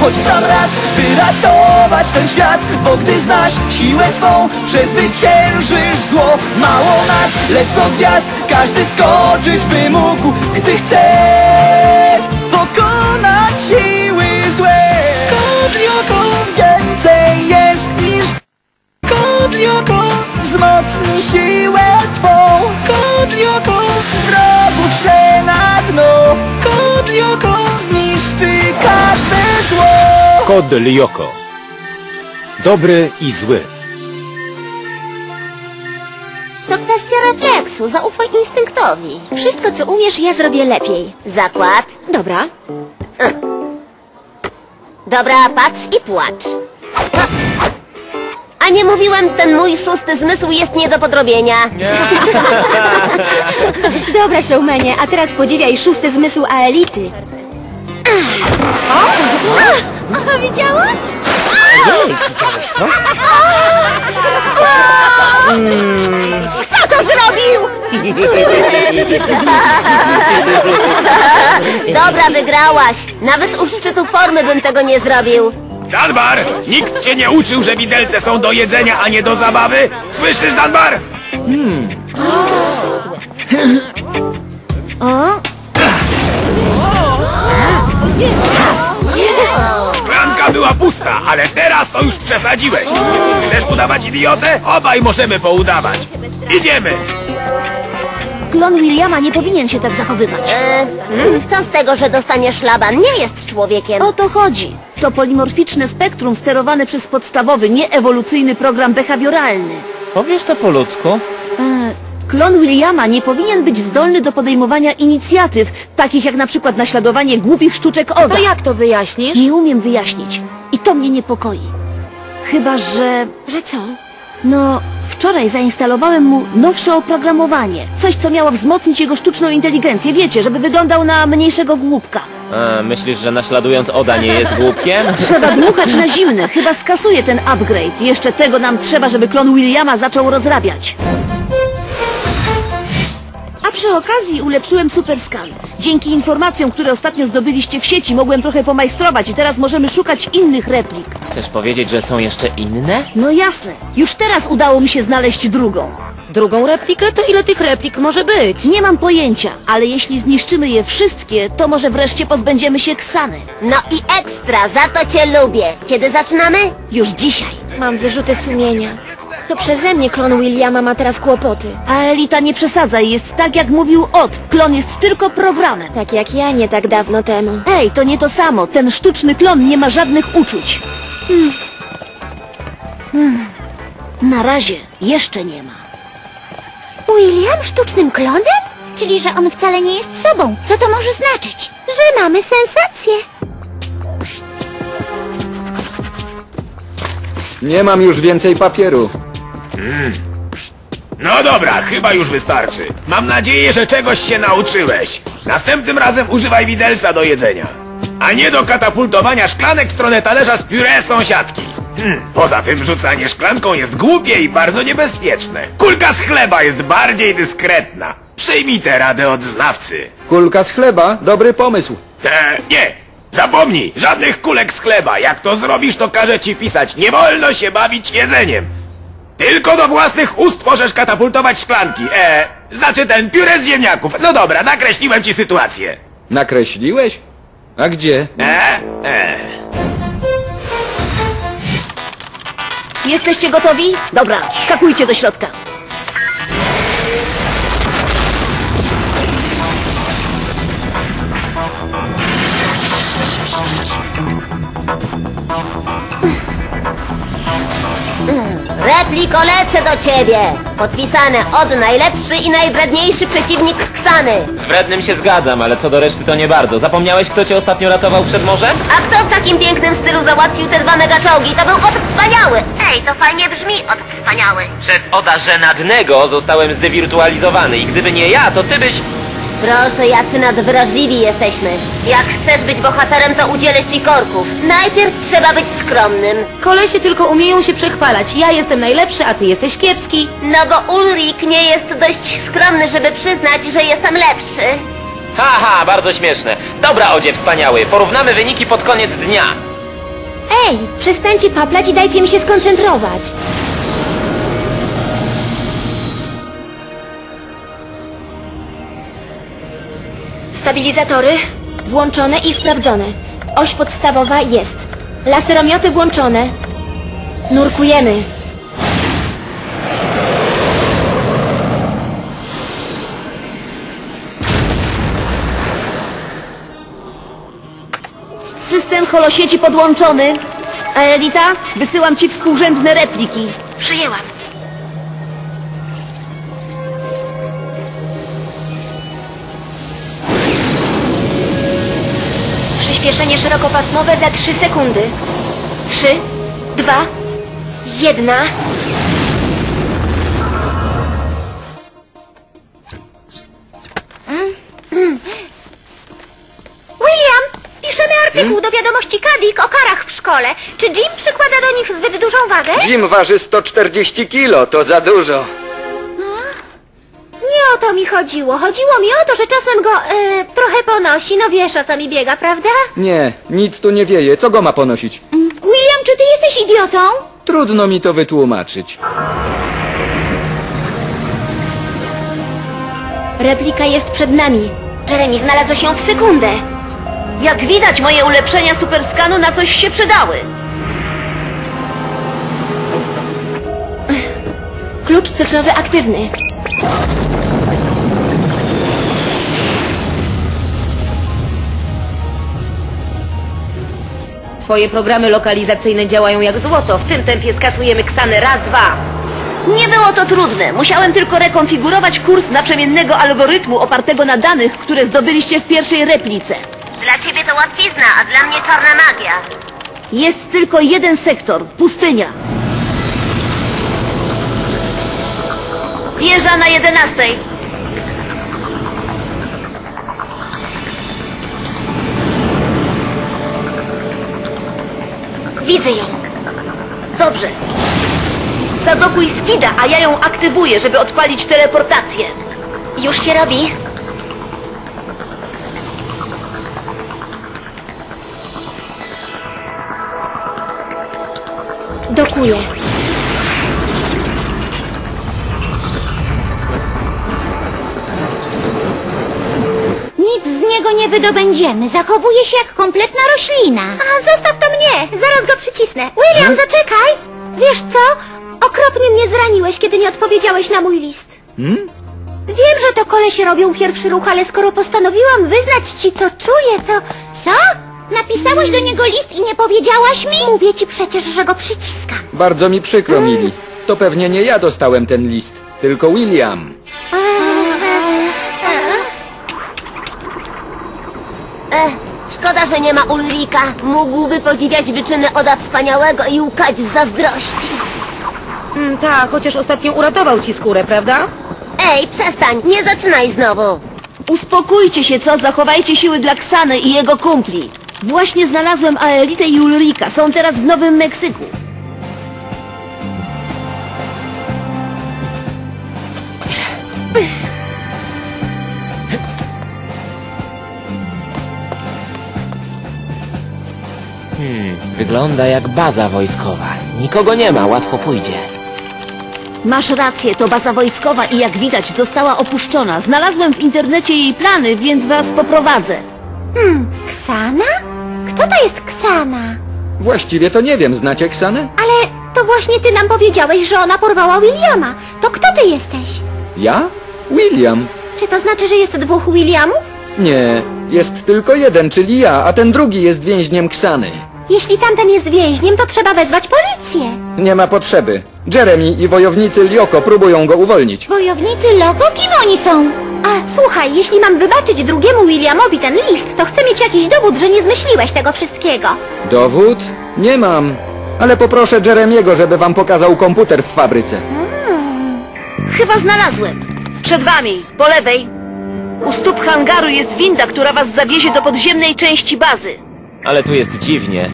choć sam raz By ratować ten świat Bo gdy znasz siłę swą Przezwyciężysz zło. Mało nas, lecz do gwiazd Każdy skoczyć by mógł Gdy chce Pokonać siły złe. Kodlioko więcej jest niż Kodlioko wzmocni siłę twą. Kodlioko Kod Lyoko. Dobry i zły. To kwestia refleksu, zaufaj instynktowi. Wszystko, co umiesz, ja zrobię lepiej. Zakład. Dobra. Dobra, patrz i płacz. A nie mówiłem, ten mój szósty zmysł jest nie do podrobienia. Dobra, showmanie, a teraz podziwiaj szósty zmysł Aelity. O, widziałaś? Dobra, wygrałaś. Nawet u szczytu formy bym tego nie zrobił. Danbar! Nikt cię nie uczył, że widelce są do jedzenia, a nie do zabawy? Słyszysz, Danbar? Szklanka była pusta, ale teraz to już przesadziłeś. Chcesz udawać idiotę? Obaj możemy poudawać. Idziemy! Klon Williama nie powinien się tak zachowywać. E, mm, co z tego, że dostanie szlaban? Nie jest człowiekiem. O to chodzi. To polimorficzne spektrum sterowane przez podstawowy, nieewolucyjny program behawioralny. Powiesz to po ludzku? E, klon Williama nie powinien być zdolny do podejmowania inicjatyw, takich jak na przykład naśladowanie głupich sztuczek Oda. To jak to wyjaśnisz? Nie umiem wyjaśnić. I to mnie niepokoi. Chyba, że... Że co? No, wczoraj zainstalowałem mu nowsze oprogramowanie. Coś, co miało wzmocnić jego sztuczną inteligencję. Wiecie, żeby wyglądał na mniejszego głupka. A, myślisz, że naśladując Oda nie jest głupkiem? Trzeba dmuchać na zimne. Chyba skasuje ten upgrade. Jeszcze tego nam trzeba, żeby klon Williama zaczął rozrabiać. A przy okazji ulepszyłem superskan. Dzięki informacjom, które ostatnio zdobyliście w sieci, mogłem trochę pomajstrować i teraz możemy szukać innych replik. Chcesz powiedzieć, że są jeszcze inne? No jasne. Już teraz udało mi się znaleźć drugą. Drugą replikę? To ile tych replik może być? Nie mam pojęcia, ale jeśli zniszczymy je wszystkie, to może wreszcie pozbędziemy się Ksany. No i ekstra, za to cię lubię. Kiedy zaczynamy? Już dzisiaj. Mam wyrzuty sumienia. To przeze mnie klon Williama ma teraz kłopoty. A Elita nie przesadza i jest tak jak mówił Ot. Klon jest tylko programem. Tak jak ja nie tak dawno temu. Ej, to nie to samo. Ten sztuczny klon nie ma żadnych uczuć. Hmm. Hmm. Na razie jeszcze nie ma. William sztucznym klonem? Czyli, że on wcale nie jest sobą. Co to może znaczyć? Że mamy sensację. Nie mam już więcej papieru. No dobra, chyba już wystarczy. Mam nadzieję, że czegoś się nauczyłeś. Następnym razem używaj widelca do jedzenia. A nie do katapultowania szklanek w stronę talerza z pióre sąsiadki. Hmm, poza tym rzucanie szklanką jest głupie i bardzo niebezpieczne. Kulka z chleba jest bardziej dyskretna. Przyjmij tę radę od znawcy. Kulka z chleba? Dobry pomysł. E, nie! Zapomnij! Żadnych kulek z chleba! Jak to zrobisz, to każę ci pisać. Nie wolno się bawić jedzeniem! Tylko do własnych ust możesz katapultować szklanki. E, znaczy ten pióre z ziemniaków. No dobra, nakreśliłem ci sytuację. Nakreśliłeś? A gdzie? E, e. Jesteście gotowi? Dobra, skakujcie do środka. Lecę do ciebie. Podpisane od najlepszy i najwredniejszy przeciwnik Ksany. Z wrednym się zgadzam, ale co do reszty to nie bardzo. Zapomniałeś, kto cię ostatnio ratował przed morzem? A kto w takim pięknym stylu załatwił te dwa megaczołgi? To był od wspaniały. Ej, to fajnie brzmi, od wspaniały. Przez Oda Żenadnego zostałem zdewirtualizowany i gdyby nie ja, to ty byś... Proszę, jacy nadwrażliwi jesteśmy. Jak chcesz być bohaterem, to udzielę ci korków. Najpierw trzeba być skromnym. Kolesie tylko umieją się przechwalać. Ja jestem najlepszy, a ty jesteś kiepski. No bo Ulrik nie jest dość skromny, żeby przyznać, że jestem lepszy. Haha, bardzo śmieszne. Dobra, Odzie, wspaniały. Porównamy wyniki pod koniec dnia. Ej, przestańcie paplać i dajcie mi się skoncentrować. Stabilizatory włączone i sprawdzone. Oś podstawowa jest. Laseromioty włączone. Nurkujemy. System holosieci podłączony. Aelita, wysyłam ci współrzędne repliki. Przyjęłam. Przyspieszenie szerokopasmowe za 3 sekundy. 3, 2, 1. William, piszemy artykuł do wiadomości Kadik o karach w szkole. Czy Jim przykłada do nich zbyt dużą wagę? Jim waży 140 kilo, to za dużo. O to mi chodziło. Chodziło mi o to, że czasem go e, trochę ponosi. No wiesz o co mi biega, prawda? Nie, nic tu nie wieje. Co go ma ponosić? William, czy ty jesteś idiotą? Trudno mi to wytłumaczyć. Replika jest przed nami. Jeremy, znalazłeś ją w sekundę. Jak widać, moje ulepszenia superskanu na coś się przydały. Klucz cyfrowy aktywny. Twoje programy lokalizacyjne działają jak złoto. W tym tempie skasujemy Ksany raz, dwa. Nie było to trudne. Musiałem tylko rekonfigurować kurs naprzemiennego algorytmu opartego na danych, które zdobyliście w pierwszej replice. Dla ciebie to łatwizna, a dla mnie czarna magia. Jest tylko jeden sektor pustynia. Wieża na jedenastej. Widzę ją. Dobrze. Zadokuj skida, a ja ją aktywuję, żeby odpalić teleportację. Już się robi. Dokuję. Wydobędziemy. Zachowuje się jak kompletna roślina. A, zostaw to mnie. Zaraz go przycisnę. William, zaczekaj. Wiesz co? Okropnie mnie zraniłeś, kiedy nie odpowiedziałeś na mój list. Wiem, że to kolesie robią pierwszy ruch, ale skoro postanowiłam wyznać ci, co czuję, to... Co? Napisałeś do niego list i nie powiedziałaś mi? Mówię ci przecież, że go przyciskam. Bardzo mi przykro, Mili. To pewnie nie ja dostałem ten list, tylko William. Ech, szkoda, że nie ma Ulrika. Mógłby podziwiać wyczyny Oda Wspaniałego i łkać z zazdrości. Mm, tak, chociaż ostatnio uratował ci skórę, prawda? Ej, przestań, nie zaczynaj znowu. Uspokójcie się, co? Zachowajcie siły dla Ksany i jego kumpli. Właśnie znalazłem Aelitę i Ulrika. Są teraz w Nowym Meksyku. Wygląda jak baza wojskowa. Nikogo nie ma, łatwo pójdzie. Masz rację, to baza wojskowa i jak widać została opuszczona. Znalazłem w internecie jej plany, więc was poprowadzę. Ksana? Kto to jest Ksana? Właściwie to nie wiem, znacie Ksanę? Ale to właśnie ty nam powiedziałeś, że ona porwała Williama. To kto ty jesteś? Ja? William. Czy to znaczy, że jest dwóch Williamów? Nie, jest tylko jeden, czyli ja, a ten drugi jest więźniem Ksany. Jeśli tamten jest więźniem, to trzeba wezwać policję. Nie ma potrzeby. Jeremy i wojownicy Lioko próbują go uwolnić. Wojownicy Logo? Kim oni są? A, słuchaj, jeśli mam wybaczyć drugiemu Williamowi ten list, to chcę mieć jakiś dowód, że nie zmyśliłeś tego wszystkiego. Dowód? Nie mam. Ale poproszę Jeremiego, żeby wam pokazał komputer w fabryce. Chyba znalazłem. Przed wami, po lewej. U stóp hangaru jest winda, która was zawiezie do podziemnej części bazy. Ale tu jest dziwnie.